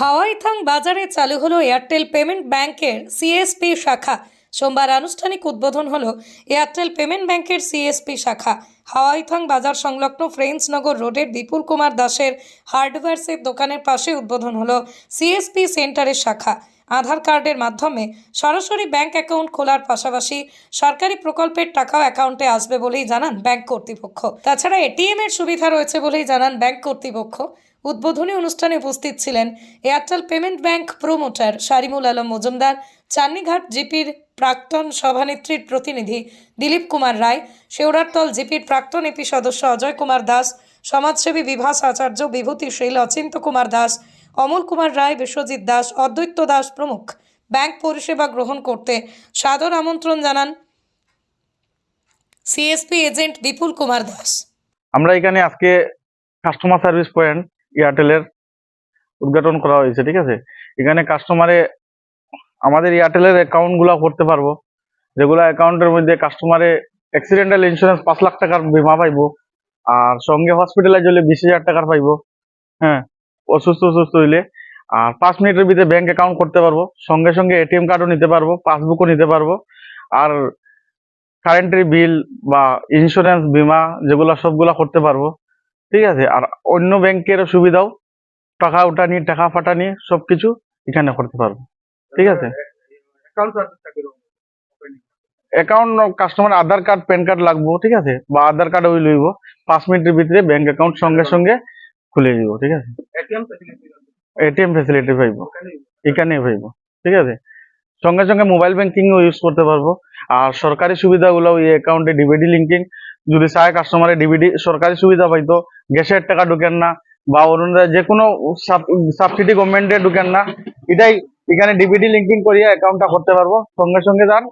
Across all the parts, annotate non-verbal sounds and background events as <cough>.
হাওয়াইথাং বাজারে চালু হলো এয়ারটেল পেমেন্ট ব্যাংকের সিএসপি শাখা। সোমবার আনুষ্ঠানিক উদ্বোধন হলো এয়ারটেল পেমেন্ট ব্যাংকের সিএসপি শাখা। হাওয়াইথাং বাজার সংলগ্ন ফ্রেঞ্চনগর রোডের বিপুল কুমার দাসের হার্ডওয়্যার্সের দোকানের পাশে উদ্বোধন হল সিএসপি সেন্টারের শাখা। আধার কার্ডের মাধ্যমে সরাসরি ব্যাংক অ্যাকাউন্ট খোলার পাশাপাশি সরকারি প্রকল্পের টাকাও অ্যাকাউন্টে আসবে বলেই জানান ব্যাংক কর্তৃপক্ষ। তাছাড়া এটিএম এর সুবিধা রয়েছে বলেই জানান ব্যাংক কর্তৃপক্ষ। উদ্বোধনী অনুষ্ঠানে উপস্থিত ছিলেন Airtel payment bank promoter Sharimul Alam Majumdar, Channighat জিপির প্রাক্তন সভানেত্রীর প্রতিনিধি দিলীপ কুমার রায়, শেওড়ারতল জিপির প্রাক্তন এপি সদস্য অজয় কুমার দাস, সমাজসেবী বিভাস আচার্য বিভূতি বিভূতিশীল অচিন্ত কুমার দাস অমল কুমার রায়, বিশ্বজিৎ দাস, অদ্বৈত দাস প্রমুখ। ব্যাংক পরিষেবা গ্রহণ করতে সাদর আমন্ত্রণ জানান সিএসপি এজেন্ট বিপুল কুমার দাস। আমরা এখানে আজকে কাস্টমার সার্ভিস পয়েন্ট এয়ারটেলের উদ্ঘাটন করা হয়েছে, ঠিক আছে? এখানে কাস্টমারে আমাদের এয়ারটেলের অ্যাকাউন্টগুলা করতে পারব, যেগুলো অ্যাকাউন্টের মধ্যে কাস্টমারে অ্যাক্সিডেন্টাল ইন্স্যুরেন্স পাঁচ লাখ টাকার বীমা পাইবো, আর সঙ্গে হসপিটালাইজ হলে বিশ হাজার টাকার পাইবো হ্যাঁ? অসুস্থ অসুস্থ হইলে আর পাঁচ মিনিটের ভিতরে ব্যাংক অ্যাকাউন্ট করতে পারব সঙ্গে সঙ্গে এটিএম কার্ডও নিতে পারব পাসবুকও নিতে পারব আর কারেন্টের বিল বা ইন্স্যুরেন্স বীমা যেগুলো সবগুলা করতে পারব ঠিক আছে? আর অন্য ব্যাংকের সুবিধাও টাকা উঠানি টাকা ফাটানি সব কিছু এখানে করতে পারব ঠিক আছে? Account customer Aadhaar card PAN card লাগবো ঠিক আছে? বা আধার কার্ড ওই লইব পাঁচ মিনিটের ভিতরে ব্যাংক অ্যাকাউন্ট সঙ্গে সঙ্গে খুলে দিব ঠিক আছে? এটিএম ফেসিলিটি পাইব এখানে পাইব ঠিক আছে? সঙ্গে সঙ্গে মোবাইল ব্যাংকিংও ইউজ করতে পারব। আর সরকারি সুবিধাগুলো এই অ্যাকাউন্টে ডিবিডি লিঙ্কিং যদি চায় কাস্টমারে ডিবিডি সরকারি সুবিধা পাইতো। গ্যাসের টাকা ঢুকেন না বা অরুণোদয় যে কোনো সাবসিডি গভর্নমেন্টে ঢুকেন না এটাই এখানে ডিবিডি লিঙ্কিং করিয়া অ্যাকাউন্টটা করতে পারব। সঙ্গে সঙ্গে তার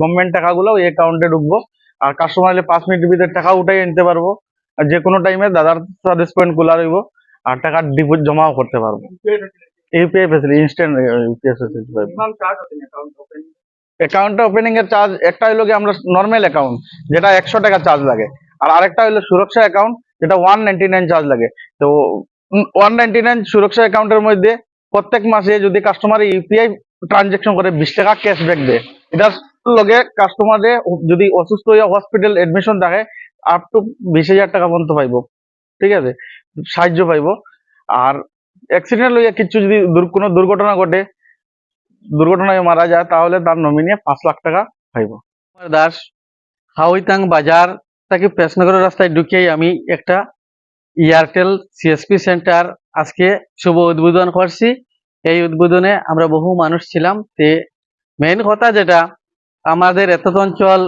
গভর্নমেন্ট টাকাগুলো এই অ্যাকাউন্টে ঢুকবো। আর কাস্টমার হলে পাঁচ মিনিটের ভিতরে টাকা উঠাই আনতে পারব। আর যে কোনো টাইমে দাদার সার্ভিস পয়েন্ট খোলা রইব। আর টাকা ডিপোজিট জমাও করতে পারব। UPI facility instant UPI facility পাইবো অ্যাকাউন্টে ওপেনিং এর চার্জ একটা হলো কি আমরা নর্মাল অ্যাকাউন্ট যেটা একশো টাকা চার্জ লাগে। আর আরেকটা হলো সুরক্ষা অ্যাকাউন্ট যেটা ওয়ান নাইনটি নাইন চার্জ লাগে। তো ওয়ান নাইনটি নাইন সুরক্ষা অ্যাকাউন্টের মধ্যে প্রত্যেক মাসে যদি কাস্টমার ইউপিআই ট্রানজেকশন করে বিশ টাকা ক্যাশব্যাক দেয়। এটার লগে কাস্টমারে যদি অসুস্থ হয়ে হসপিটাল এডমিশন থাকে আপ টু বিশ হাজার টাকা পর্যন্ত পাইব। ঠিক আছে? সাহায্য পাইব। আর অ্যাক্সিডেন্ট লইয়া কিছু যদি কোনো দুর্ঘটনা ঘটে, দুর্ঘটনায় মারা যায়, তাহলে তার নমিনি পাঁচ লাখ টাকা পাইব। দাস, হাউইতাং বাজার তাকে পেশনগরের রাস্তায় ঢুকিয়ে আমি একটা এয়ারটেল সিএসপি সেন্টার আজকে শুভ উদ্বোধন করছি। এই উদ্বোধনে আমরা বহু মানুষ ছিলাম। তে মেইন কথা যেটা, আমাদের এত অঞ্চল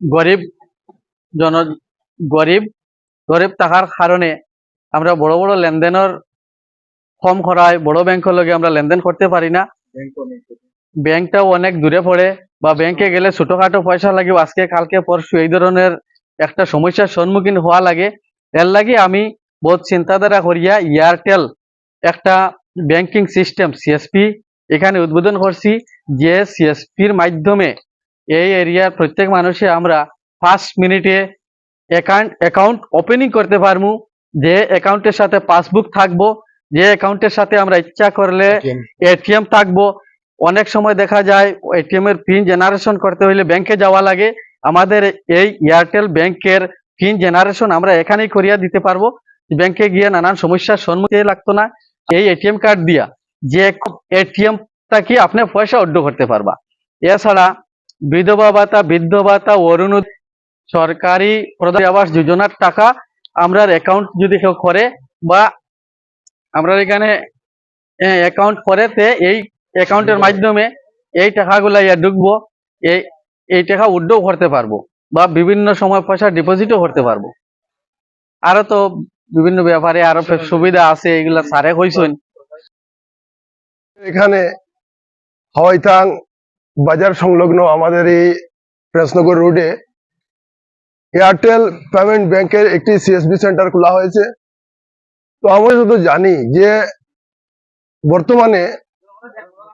গরিব জন, গরিব গরিব থাকার কারণে আমরা বড় বড় লেনদেনের কম করায় বড় ব্যাংকের লগে আমরা লেনদেন করতে পারি না। ব্যাংকটাও অনেক দূরে পড়ে বা ব্যাংকে গেলে ছোটখাটো পয়সা লাগে আজকে কালকে পরশু এই ধরনের একটা সমস্যার সম্মুখীন হওয়া লাগে। এর লাগে আমি বহুত চিন্তাধারা করিয়া এয়ারটেল একটা ব্যাংকিং সিস্টেম সিএসপি এখানে উদ্বোধন করছি যে সিএসপির মাধ্যমে এই এরিয়ার প্রত্যেক মানুষে আমরা ফার্স্ট মিনিটে অ্যাকাউন্ট অ্যাকাউন্ট ওপেনিং করতে পারব যে অ্যাকাউন্টের সাথে পাসবুক থাকব যে অ্যাকাউন্টের সাথে আমরা ইচ্ছা করলে এটিএম থাকব। অনেক সময় দেখা যায় এটিএম এর পিন জেনারেশন করতে হলে ব্যাংকে যাওয়া লাগে। আমাদের এই এয়ারটেল ব্যাংকের পিন জেনারেশন আমরা এখানেই করিয়া দিতে পারব। ব্যাংকে গিয়ে নানান সমস্যার সম্মুখীন লাগতো না। এই এটিএম কার্ড দিয়া যে এটিএম টা কি আপনি পয়সা অর্ড করতে পারবা। এছাড়া বিধবা ভাতা বৃদ্ধ ভাতা অরুণোদয় সরকারি প্রধান আবাস যোজনার টাকা আমরা অ্যাকাউন্ট যদি কেউ করে বা আমরা এখানে অ্যাকাউন্ট করে তে এই অ্যাকাউন্টের মাধ্যমে এই টাকাগুলা ইয়া ঢুকবো, এই এই টাকা উড্ডও করতে পারব বা বিভিন্ন সময় পয়সা ডিপোজিটও করতে পারব। আরও তো বিভিন্ন ব্যাপারে আরও সুবিধা আছে, এগুলা সারে কইছেন এখানে হাওয়াইতাং বাজার সংলগ্ন আমাদের এই প্রেসনগর রোডে এয়ারটেল পেমেন্ট ব্যাংকের একটি সিএসবি সেন্টার খোলা হয়েছে। তো আমরা শুধু জানি যে বর্তমানে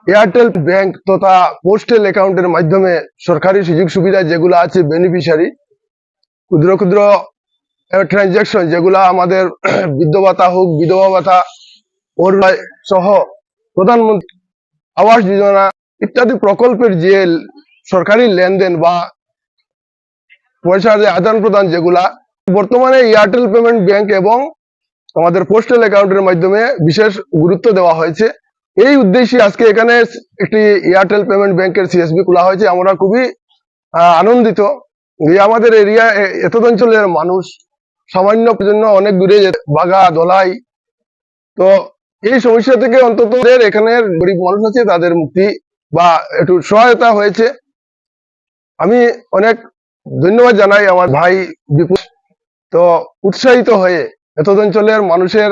এয়ারটেল ব্যাংক তথা পোস্টাল অ্যাকাউন্টের মাধ্যমে সরকারি সুযোগ সুবিধা যেগুলো আছে বেনিফিশিয়ারি ক্ষুদ্র ক্ষুদ্র ট্রানজাকশন যেগুলা আমাদের <clears throat> বৃদ্ধ ভাতা হোক, বিধবা ভাতা সহ প্রধানমন্ত্রী আবাস যোজনা ইত্যাদি প্রকল্পের যে সরকারি লেনদেন বা পয়সার যে আদান প্রদান যেগুলা, বর্তমানে এয়ারটেল পেমেন্ট ব্যাংক এবং আমাদের পোস্টাল অ্যাকাউন্টের মাধ্যমে বিশেষ গুরুত্ব দেওয়া হয়েছে। এই উদ্দেশ্যে আজকে এখানে একটি এয়ারটেল পেমেন্ট ব্যাংকের সিএসবি খোলা হয়েছে। আমরা খুবই আনন্দিত। যে আমাদের এরিয়া এত অঞ্চলের মানুষ সামান্য জন্য অনেক দূরে বাগা, দলাই। তো এই সমস্যা থেকে অন্তত এখানের গরিব মানুষ আছে, তাদের মুক্তি বা একটু সহায়তা হয়েছে। আমি অনেক ধন্যবাদ জানাই আমার ভাই বিপুল তো উৎসাহিত হয়ে এত অঞ্চলের মানুষের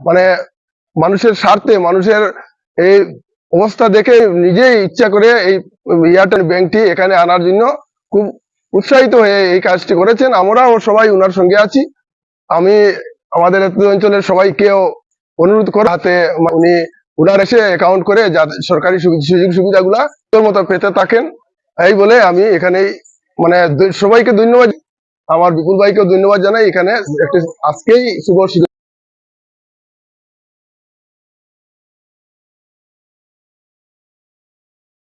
মানে মানুষের স্বার্থে, মানুষের এই অবস্থা দেখে নিজেই ইচ্ছা করে এই এয়ারটেল ব্যাংকটি এখানে আনার জন্য খুব উৎসাহিত হয়ে এই কাজটি করেছেন। আমরাও সবাই ওনার সঙ্গে আছি। আমি আমাদের এত অঞ্চলের সবাইকেও অনুরোধ করে হাতে উনি উনার এসে অ্যাকাউন্ট করে যাতে সরকারি সুযোগ সুবিধাগুলা তোর মতো পেতে থাকেন। এই বলে আমি এখানেই মানে সবাইকে ধন্যবাদ। আমার বিপুল ভাইকেও ধন্যবাদ জানাই এখানে। একটি আজকেই শুভ